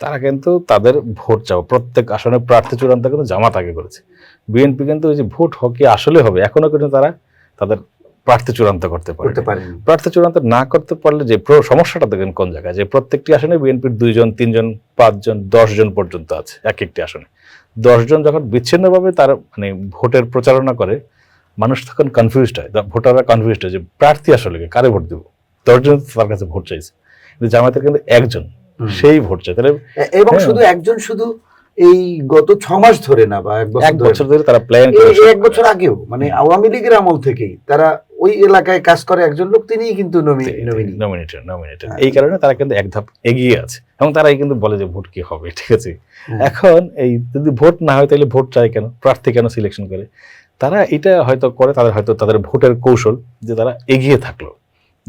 তারা কিন্তু তাদের ভোট চাও। প্রত্যেক আসনে প্রার্থী চূড়ান্ত কিন্তু জামাত আগে করেছে। বিএনপি কিন্তু ওই যে ভোট হকি আসলে হবে এখনও কিন্তু তারা তাদের প্রার্থী চূড়ান্ত করতে পারে প্রার্থী চূড়ান্ত না করতে পারলে যে সমস্যাটা দেখেন কোন জায়গায়? যে প্রত্যেকটি আসনে বিএনপির দুইজন তিনজন পাঁচজন দশজন পর্যন্ত আছে এক একটি আসনে। দশজন যখন বিচ্ছিন্নভাবে তার মানে ভোটের প্রচারণা করে মানুষ তখন কনফিউজড হয়। ভোটাররা কনফিউজড হয় যে প্রার্থী আসলে কারে ভোট দেবো? দশজন তার কাছে ভোট চাইছে। কিন্তু জামায়াতের কিন্তু একজন। সেই ভোট চাই তাহলে এবং হ্যাঁ। শুধু একজন শুধু এই গত ছ মাস ধরে না বা এক বছর ধরে তারা প্ল্যান করে এক বছর আগেও মানে আওয়ামী লীগের আমল থেকেই তারা ওই এলাকায় কাজ করে একজন লোক তিনিই কিন্তু নমিনি নমিনেটেড নমিনেটেড হ্যাঁ। এই কারণে তারা কিন্তু এক ধাপ এগিয়ে আছে। এবং তারাই কিন্তু বলে যে ভোট কি হবে ঠিক আছে? হ্যাঁ। এখন এই যদি ভোট না হয় তাহলে ভোট চায় কেন? প্রার্থী কেন সিলেকশন করে? তারা এটা হয়তো করে তাদের হয়তো তাদের ভোটের কৌশল যে তারা এগিয়ে থাকল।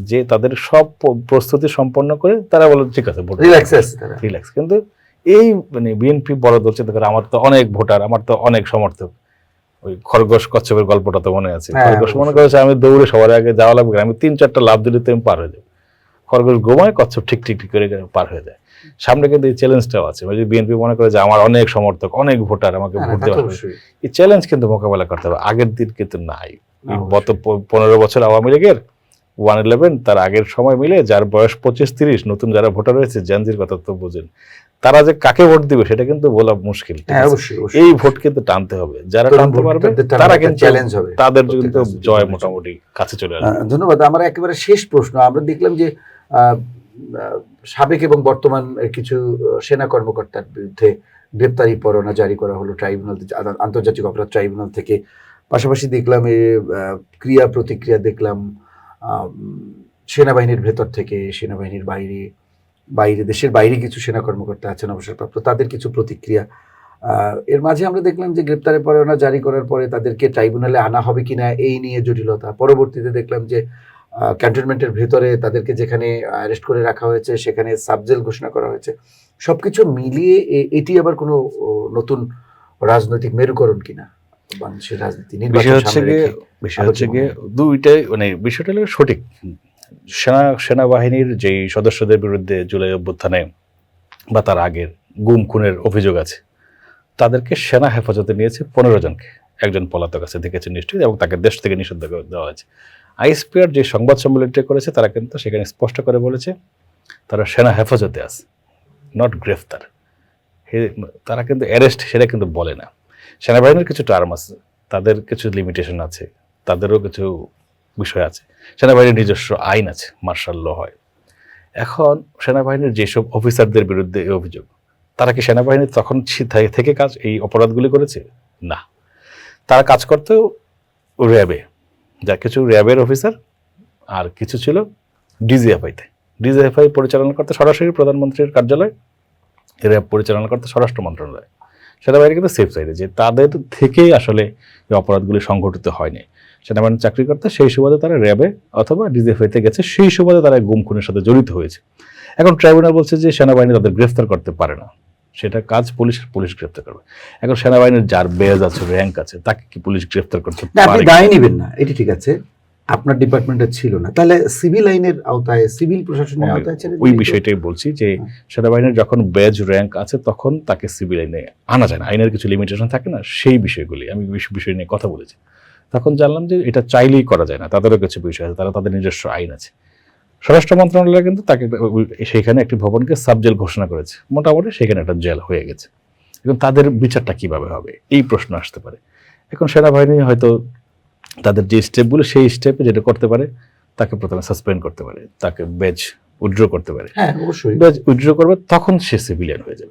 যে তাদের সব প্রস্তুতি সম্পন্ন করে তারা বলে ঠিক আছে ভোট রিল্যাক্সে কিন্তু এই মানে বিএনপি বড় দল চিন্তা করে আমার তো অনেক ভোটার আমার তো অনেক সমর্থক। ওই খরগোশ কচ্ছপের গল্পটা তো মনে আছে। হ্যাঁ, খরগোশ মনে করেছে আমি দৌড়ে সবার আগে যাওয়া লাগবে আমি তিন চারটা লাভ দিলে তো আমি পার হয়ে যাব। খরগোশ গোমায় কচ্ছপ ঠিক ঠিক ঠিক করে পার হয়ে যায়। সামনে কিন্তু এই চ্যালেঞ্জটাও আছে। মানে বিএনপি মনে করে যে আমার অনেক সমর্থক অনেক ভোটার আমাকে হ্যাঁ, ভোট দেওয়া হবে। এই চ্যালেঞ্জ কিন্তু মোকাবেলা করতে হবে। আগের দিন কিন্তু নাই। গত পনেরো বছর আওয়ামী লীগের ওয়ান ইলেভেন তার আগের সময় মিলে যার বয়স পঁচিশ তিরিশ নতুন যারা ভোটার রয়েছে জেনজির কথা তো বুঝেন। তারা যে কাকে ভোট দিবে সেটা কিন্তু বলা মুশকিল হ্যাঁ এই ভোট কিন্তু টানতে হবে। যারা টানতে পারবে তারা কিন্তু চ্যালেঞ্জ হবে। তাদের কিন্তু জয় মোটামুটি কাছে চলে আসবে। ধন্যবাদ। আমার একেবারে শেষ প্রশ্ন। আমরা দেখলাম যে সাবেক এবং বর্তমান কিছু সেনা কর্মকর্তার বিরুদ্ধে গ্রেপ্তারি পরোয়ানা জারি করা হলো ট্রাইব্যুনাল আন্তর্জাতিক অপরাধ ট্রাইব্যুনাল থেকে। পাশাপাশি দেখলাম ক্রিয়া প্রতিক্রিয়া দেখলাম সেনাবাহিনীর ভেতর থেকে, সেনাবাহিনীর বাইরে বাইরে, দেশের বাইরে কিছু সেনা কর্মকর্তা আছেন অবসরপ্রাপ্ত, তাদের কিছু প্রতিক্রিয়া। এর মাঝে আমরা দেখলাম যে গ্রেপ্তারের পরে পরোয়ানা জারি করার পরে তাদেরকে ট্রাইব্যুনালে আনা হবে কিনা, এই নিয়ে জটিলতা। পরবর্তীতে দেখলাম যে ক্যান্টনমেন্টের ভেতরে তাদেরকে যেখানে অ্যারেস্ট করে রাখা হয়েছে, সেখানে সাবজেল ঘোষণা করা হয়েছে। সবকিছু মিলিয়ে এ- এটি আবার কোনো নতুন রাজনৈতিক মেরুকরণ কিনা? বাংলাদেশের রাজনীতি বিষয় হচ্ছে গিয়ে বিষয় হচ্ছে গিয়ে দুইটাই মানে বিষয়টা হলো সঠিক। সেনা সেনাবাহিনীর যেই সদস্যদের বিরুদ্ধে জুলাই অভ্যুত্থানে বা তার আগের গুম খুনের অভিযোগ আছে তাদেরকে সেনা হেফাজতে নিয়েছে পনেরো জনকে। একজন পলাতক আছে দেখেছে নিশ্চয়ই এবং তাকে দেশ থেকে নিষিদ্ধ করে দেওয়া হয়েছে। আইএসপিআর যে সংবাদ সম্মেলনটি করেছে তারা কিন্তু সেখানে স্পষ্ট করে বলেছে তারা সেনা হেফাজতে আছে নট গ্রেফতার। তারা কিন্তু অ্যারেস্ট সেটা কিন্তু বলে না। সেনাবাহিনীর কিছু টার্ম আছে, তাদের কিছু লিমিটেশন আছে, তাদেরও কিছু বিষয় আছে। সেনাবাহিনীর নিজস্ব আইন আছে মার্শাল ল হয়। এখন সেনাবাহিনীর যেসব অফিসারদের বিরুদ্ধে এই অভিযোগ, তারা কি সেনাবাহিনী তখন থেকে কাজ, এই অপরাধগুলি করেছে? না। তারা কাজ করতেও র্যাবে, যা কিছু র্যাবের অফিসার আর কিছু ছিল ডিজিএফআইতে ডিজিএফআই পরিচালনা করতে সরাসরি প্রধানমন্ত্রীর কার্যালয়, র্যাব পরিচালনা করতে স্বরাষ্ট্র মন্ত্রণালয়। সেনাবাহিনী কিন্তু সেফ সাইডে যে তাদের থেকেই আসলে এই অপরাধগুলি সংঘটিত হয়নি। সেনাবাহিনী চাকরি করতে সেই সুবাদে তারা র্যাবে অথবা ডিজিএফআইতে গেছে সেই সুবাদে তারা গুম খুনের সাথে জড়িত হয়েছে। এখন ট্রাইব্যুনাল বলছে যে সেনাবাহিনী তাদের গ্রেফতার করতে পারে না। সেটা কাজ পুলিশের পুলিশ গ্রেফতার করবে। এখন সেনাবাহিনীর যার বেজ আছে র্যাঙ্ক আছে তাকে কি পুলিশ গ্রেফতার করতে পারে দায় নেবেন না এটি ঠিক আছে। আপনার ডিপার্টমেন্টে ছিল না। তাহলে সিভিল আইনের আওতায় সিভিল প্রশাসনের আওতায় ওই বিষয়টাই বলছি যে হ্যাঁ। সেনাবাহিনীর যখন ব্যাজ র্যাঙ্ক আছে তখন তাকে সিভিল আইনে আনা যায় না। আইনের কিছু লিমিটেশন থাকে না সেই বিষয়গুলি। আমি বিষয় নিয়ে কথা বলেছি। তখন জানলাম যে এটা চাইলেই করা যায় না। তাদেরও কিছু বিষয় আছে তারা তাদের নিজস্ব আইন আছে। স্বরাষ্ট্র মন্ত্রণালয় কিন্তু তাকে সেখানে একটি ভবনকে সাবজেল ঘোষণা করেছে। মোটামুটি সেখানে একটা জেল হয়ে গেছে। এখন তাদের বিচারটা কীভাবে হবে? এই প্রশ্ন আসতে পারে। এখন সেনাবাহিনী হয়তো তাদের যে স্টেপগুলো সেই স্টেপে যেটা করতে পারে তাকে প্রথমে সাসপেন্ড করতে পারে। তাকে বেজ উইড্র করতে পারে। হ্যাঁ অবশ্যই। বেজ উইড্র করবে তখন সে সিভিলিয়ান হয়ে যাবে।